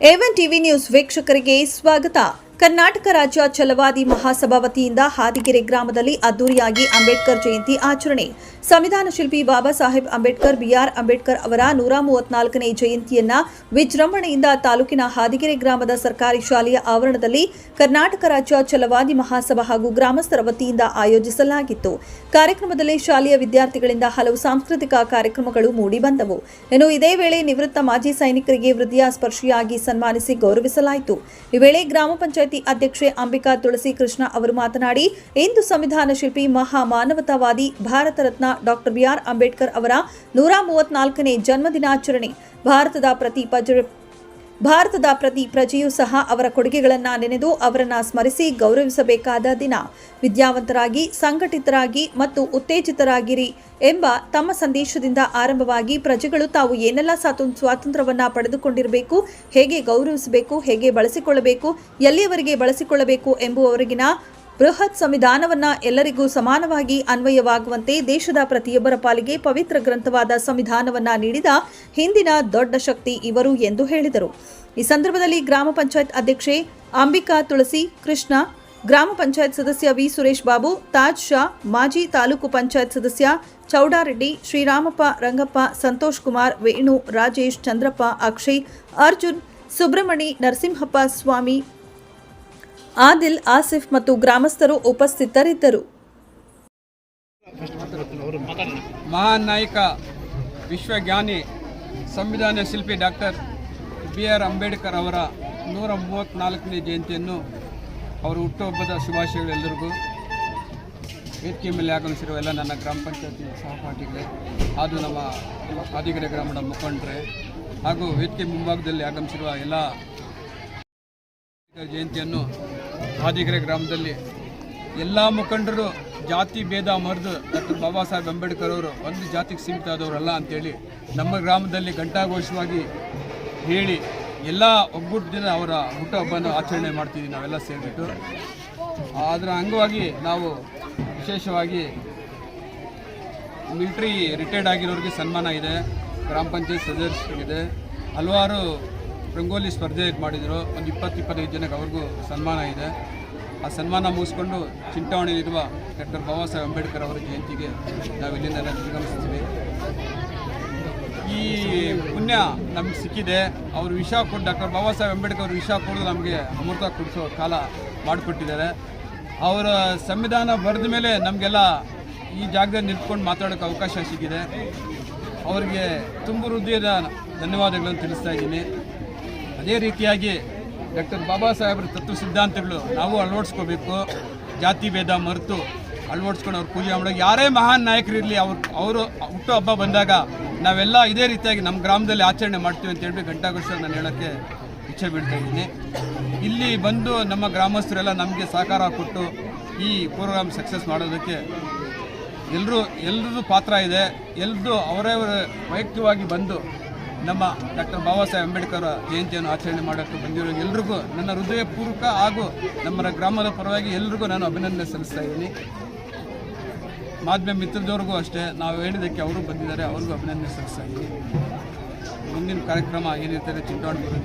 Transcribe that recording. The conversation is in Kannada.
ಎವನ್ ಟಿವಿ ನ್ಯೂಸ್ ವೀಕ್ಷಕರಿಗೆ ಸ್ವಾಗತ. ಕರ್ನಾಟಕ ರಾಜ್ಯ ಛಲವಾದಿ ಮಹಾಸಭಾ ವತಿಯಿಂದ ಹಾದಿಗೆರೆ ಗ್ರಾಮದಲ್ಲಿ ಅದ್ದೂರಿಯಾಗಿ ಅಂಬೇಡ್ಕರ್ ಜಯಂತಿ ಆಚರಣೆ. ಸಂವಿಧಾನ ಶಿಲ್ಪಿ ಬಾಬಾ ಸಾಹೇಬ್ ಅಂಬೇಡ್ಕರ್, ಬಿಆರ್ ಅಂಬೇಡ್ಕರ್ ಅವರ ನೂರ ಮೂವತ್ನಾಲ್ಕನೇ ಜಯಂತಿಯನ್ನ ವಿಜೃಂಭಣೆಯಿಂದ ತಾಲೂಕಿನ ಹಾದಿಗೆರೆ ಗ್ರಾಮದ ಸರ್ಕಾರಿ ಶಾಲೆಯ ಆವರಣದಲ್ಲಿ ಕರ್ನಾಟಕ ರಾಜ್ಯ ಛಲವಾದಿ ಮಹಾಸಭಾ ಹಾಗೂ ಗ್ರಾಮಸ್ಥರ ವತಿಯಿಂದ ಆಯೋಜಿಸಲಾಗಿತ್ತು. ಕಾರ್ಯಕ್ರಮದಲ್ಲಿ ಶಾಲೆಯ ವಿದ್ಯಾರ್ಥಿಗಳಿಂದ ಹಲವು ಸಾಂಸ್ಕೃತಿಕ ಕಾರ್ಯಕ್ರಮಗಳು ಮೂಡಿಬಂದವು ಇನ್ನು ಇದೇ ವೇಳೆ ನಿವೃತ್ತ ಮಾಜಿ ಸೈನಿಕರಿಗೆ ವೃದ್ಧಿಯ ಸ್ಪರ್ಶಿಯಾಗಿ ಸನ್ಮಾನಿಸಿ ಗೌರವಿಸಲಾಯಿತು. ಈ ವೇಳೆ ಗ್ರಾಮ ಪಂಚಾಯಿತಿ ಅಧ್ಯಕ್ಷೆ ಅಂಬಿಕಾ ತುಳಸಿ ಕೃಷ್ಣ ಅವರು ಮಾತನಾಡಿ, ಇಂದು ಸಂವಿಧಾನ ಶಿಲ್ಪಿ ಮಹಾ ಮಾನವತಾವಾದಿ Bharat Ratna doctor B R Ambedkar ಅವರ ನೂರ ಮೂವತ್ನಾಲ್ಕನೇ ಜನ್ಮದಿನಾಚರಣೆ. ಭಾರತದ ಪ್ರತಿ ಭಾರತದ ಪ್ರತಿ ಪ್ರಜೆಯೂ ಸಹ ಅವರ ಕೊಡುಗೆಗಳನ್ನು ನೆನೆದು ಅವರನ್ನು ಸ್ಮರಿಸಿ ಗೌರವಿಸಬೇಕಾದ ದಿನ. ವಿದ್ಯಾವಂತರಾಗಿ, ಸಂಘಟಿತರಾಗಿ ಮತ್ತು ಉತ್ತೇಜಿತರಾಗಿರಿ ಎಂಬ ತಮ್ಮ ಸಂದೇಶದಿಂದ ಆರಂಭವಾಗಿ ಪ್ರಜೆಗಳು ತಾವು ಏನೆಲ್ಲ ಸ್ವಾತಂತ್ರ್ಯವನ್ನು ಪಡೆದುಕೊಂಡಿರಬೇಕು, ಹೇಗೆ ಗೌರವಿಸಬೇಕು, ಹೇಗೆ ಬಳಸಿಕೊಳ್ಳಬೇಕು, ಎಲ್ಲಿಯವರೆಗೆ ಬಳಸಿಕೊಳ್ಳಬೇಕು ಎಂಬುವವರೆಗಿನ ಬೃಹತ್ ಸಂವಿಧಾನವನ್ನು ಎಲ್ಲರಿಗೂ ಸಮಾನವಾಗಿ ಅನ್ವಯವಾಗುವಂತೆ ದೇಶದ ಪ್ರತಿಯೊಬ್ಬರ ಪಾಲಿಗೆ ಪವಿತ್ರ ಗ್ರಂಥವಾದ ಸಂವಿಧಾನವನ್ನು ನೀಡಿದ ಹಿಂದಿನ ದೊಡ್ಡ ಶಕ್ತಿ ಇವರು ಎಂದು ಹೇಳಿದರು. ಈ ಸಂದರ್ಭದಲ್ಲಿ ಗ್ರಾಮ ಪಂಚಾಯತ್ ಅಧ್ಯಕ್ಷೆ ಅಂಬಿಕಾ ತುಳಸಿ, ಕೃಷ್ಣ, ಗ್ರಾಮ ಪಂಚಾಯತ್ ಸದಸ್ಯ ವಿ. ಸುರೇಶ್ ಬಾಬು, ತಾಜ್ ಶಾ, ಮಾಜಿ ತಾಲೂಕು ಪಂಚಾಯತ್ ಸದಸ್ಯ ಚೌಡಾರೆಡ್ಡಿ, ಶ್ರೀರಾಮಪ್ಪ, ರಂಗಪ್ಪ, ಸಂತೋಷ್ ಕುಮಾರ್, ವೇಣು, ರಾಜೇಶ್, ಚಂದ್ರಪ್ಪ, ಅಕ್ಷಯ್, ಅರ್ಜುನ್, ಸುಬ್ರಹ್ಮಣಿ, ನರಸಿಂಹಪ್ಪ, ಸ್ವಾಮಿ ಆದಿಲ್, ಆಸಿಫ್ ಮತ್ತು ಗ್ರಾಮಸ್ಥರು ಉಪಸ್ಥಿತರಿದ್ದರು. ಮಹಾನ್ ನಾಯಕ, ವಿಶ್ವಜ್ಞಾನಿ, ಸಂವಿಧಾನ ಶಿಲ್ಪಿ ಡಾಕ್ಟರ್ ಬಿ ಆರ್ ಅಂಬೇಡ್ಕರ್ ಅವರ ನೂರ ಮೂವತ್ತ್ನಾಲ್ಕನೇ ಜಯಂತಿಯನ್ನು ಅವರ ಹುಟ್ಟುಹಬ್ಬದ ಶುಭಾಶಯಗಳು ಎಲ್ಲರಿಗೂ ವೇದಿಕೆ ಮೇಲೆ ಆಗಮಿಸಿರುವ ಎಲ್ಲ ನನ್ನ ಗ್ರಾಮ ಪಂಚಾಯತಿ ಸಹಪಾಠಿಗಳೇ, ಹಾಗೂ ನಮ್ಮ ಆದಿಗೆರೆ ಗ್ರಾಮದ ಮುಖಂಡರೇ, ಹಾಗೂ ವೇದಿಕೆ ಮುಂಭಾಗದಲ್ಲಿ ಆಗಮಿಸಿರುವ ಎಲ್ಲ ಜಯಂತಿಯನ್ನು ಆದಿಗೆರೆ ಗ್ರಾಮದಲ್ಲಿ ಎಲ್ಲ ಮುಖಂಡರು ಜಾತಿ ಭೇದ ಮರೆದು ಡಾಕ್ಟರ್ ಬಾಬಾ ಸಾಹೇಬ್ ಅಂಬೇಡ್ಕರ್ ಅವರು ಒಂದು ಜಾತಿಗೆ ಸೀಮಿತ ಆದವರಲ್ಲ ಅಂತೇಳಿ ನಮ್ಮ ಗ್ರಾಮದಲ್ಲಿ ಘಂಟಾಘೋಷವಾಗಿ ಹೇಳಿ ಎಲ್ಲ ಒಗ್ಗೂಟದಿಂದ ಅವರ ಹುಟ್ಟುಹಬ್ಬನ ಆಚರಣೆ ಮಾಡ್ತೀವಿ ನಾವೆಲ್ಲ ಸೇರಿಬಿಟ್ಟು. ಅದರ ಅಂಗವಾಗಿ ನಾವು ವಿಶೇಷವಾಗಿ ಮಿಲ್ಟ್ರಿ ರಿಟೈರ್ಡ್ ಆಗಿರೋರಿಗೆ ಸನ್ಮಾನ ಇದೆ, ಗ್ರಾಮ ಪಂಚಾಯತ್ ಸದಸ್ಯರಿಗಿದೆ, ಹಲವಾರು ರಂಗೋಲಿ ಸ್ಪರ್ಧೆ ಮಾಡಿದರು. ಒಂದು ಇಪ್ಪತ್ತು, ಇಪ್ಪತ್ತೈದು ಜನಕ್ಕೆ ಅವ್ರಿಗೂ ಸನ್ಮಾನ ಇದೆ. ಆ ಸನ್ಮಾನ ಮುಗಿಸ್ಕೊಂಡು ಚಿಂತಾವಣೆಯಲ್ಲಿರುವ ಡಾಕ್ಟರ್ ಬಾಬಾ ಸಾಹೇಬ್ ಅಂಬೇಡ್ಕರ್ ಅವರ ಜಯಂತಿಗೆ ನಾವು ಇಲ್ಲಿಂದ ನಿರ್ಗಮಿಸ್ತೀವಿ ಈ ಪುಣ್ಯ ನಮ್ಗೆ ಸಿಕ್ಕಿದೆ. ಅವರು ವಿಷ ಕೊಟ್ಟು ಡಾಕ್ಟರ್ ಬಾಬಾ ಸಾಹೇಬ್ ಅಂಬೇಡ್ಕರ್ ಅವರು ವಿಷ ಕೊಡೋದು ನಮಗೆ ಅಮೃತ ಕುಡಿಸೋ ಕಾಲ ಮಾಡಿಕೊಟ್ಟಿದ್ದಾರೆ. ಅವರ ಸಂವಿಧಾನ ಬರೆದ ಮೇಲೆ ನಮಗೆಲ್ಲ ಈ ಜಾಗದಲ್ಲಿ ನಿಂತ್ಕೊಂಡು ಮಾತಾಡೋಕ್ಕೆ ಅವಕಾಶ ಸಿಕ್ಕಿದೆ. ಅವರಿಗೆ ತುಂಬ ಹೃದಯದ ಧನ್ಯವಾದಗಳನ್ನು ತಿಳಿಸ್ತಾ ಇದ್ದೀನಿ. ಅದೇ ರೀತಿಯಾಗಿ ಡಾಕ್ಟರ್ ಬಾಬಾ ಸಾಹೇಬ್ರ ತತ್ವ ಸಿದ್ಧಾಂತಗಳು ನಾವು ಅಳವಡಿಸ್ಕೋಬೇಕು. ಜಾತಿ ಭೇದ ಮರೆತು ಅಳವಡಿಸ್ಕೊಂಡು ಅವ್ರು ಪೂಜೆ ಮಾಡೋಕೆ ಯಾರೇ ಮಹಾನ್ ನಾಯಕರಿರಲಿ ಅವ್ರು ಅವರು ಹುಟ್ಟು ಹಬ್ಬ ಬಂದಾಗ ನಾವೆಲ್ಲ ಇದೇ ರೀತಿಯಾಗಿ ನಮ್ಮ ಗ್ರಾಮದಲ್ಲಿ ಆಚರಣೆ ಮಾಡ್ತೀವಿ ಅಂತ ಹೇಳಿ ಘಂಟಾಘೋಷ ನಾನು ಹೇಳೋಕ್ಕೆ ಇಚ್ಛೆ ಬೀಳ್ತಾ ಇದ್ದೀನಿ. ಇಲ್ಲಿ ಬಂದು ನಮ್ಮ ಗ್ರಾಮಸ್ಥರೆಲ್ಲ ನಮಗೆ ಸಹಕಾರ ಕೊಟ್ಟು ಈ ಪ್ರೋಗ್ರಾಮ್ ಸಕ್ಸಸ್ ಮಾಡೋದಕ್ಕೆ ಎಲ್ಲರೂ ಎಲ್ಲರದ್ದು ಪಾತ್ರ ಇದೆ. ಎಲ್ಲರದ್ದು ಅವರವರ ವೈಯಕ್ತಿಕವಾಗಿ ಬಂದು ನಮ್ಮ ಡಾಕ್ಟರ್ ಬಾಬಾ ಸಾಹೇಬ್ ಅಂಬೇಡ್ಕರ್ ಜಯಂತಿಯನ್ನು ಆಚರಣೆ ಮಾಡೋಕ್ಕೆ ಬಂದಿರೋ ಎಲ್ರಿಗೂ ನನ್ನ ಹೃದಯಪೂರ್ವಕ ಹಾಗೂ ನಮ್ಮ ಗ್ರಾಮದ ಪರವಾಗಿ ಎಲ್ರಿಗೂ ನಾನು ಅಭಿನಂದನೆ ಸಲ್ಲಿಸ್ತಾ ಇದ್ದೀನಿ. ಮಾಧ್ಯಮ ಮಿತ್ರದವ್ರಿಗೂ ಅಷ್ಟೇ, ನಾವು ಹೇಳಿದ್ದಕ್ಕೆ ಅವರು ಬಂದಿದ್ದಾರೆ, ಅವ್ರಿಗೂ ಅಭಿನಂದನೆ ಸಲ್ಲಿಸ್ತಾ ಇದ್ದೀನಿ. ಮುಂದಿನ ಕಾರ್ಯಕ್ರಮ ಏನಿರ್ತಾರೆ ಚಿಂತಾಡ್ಬೋದು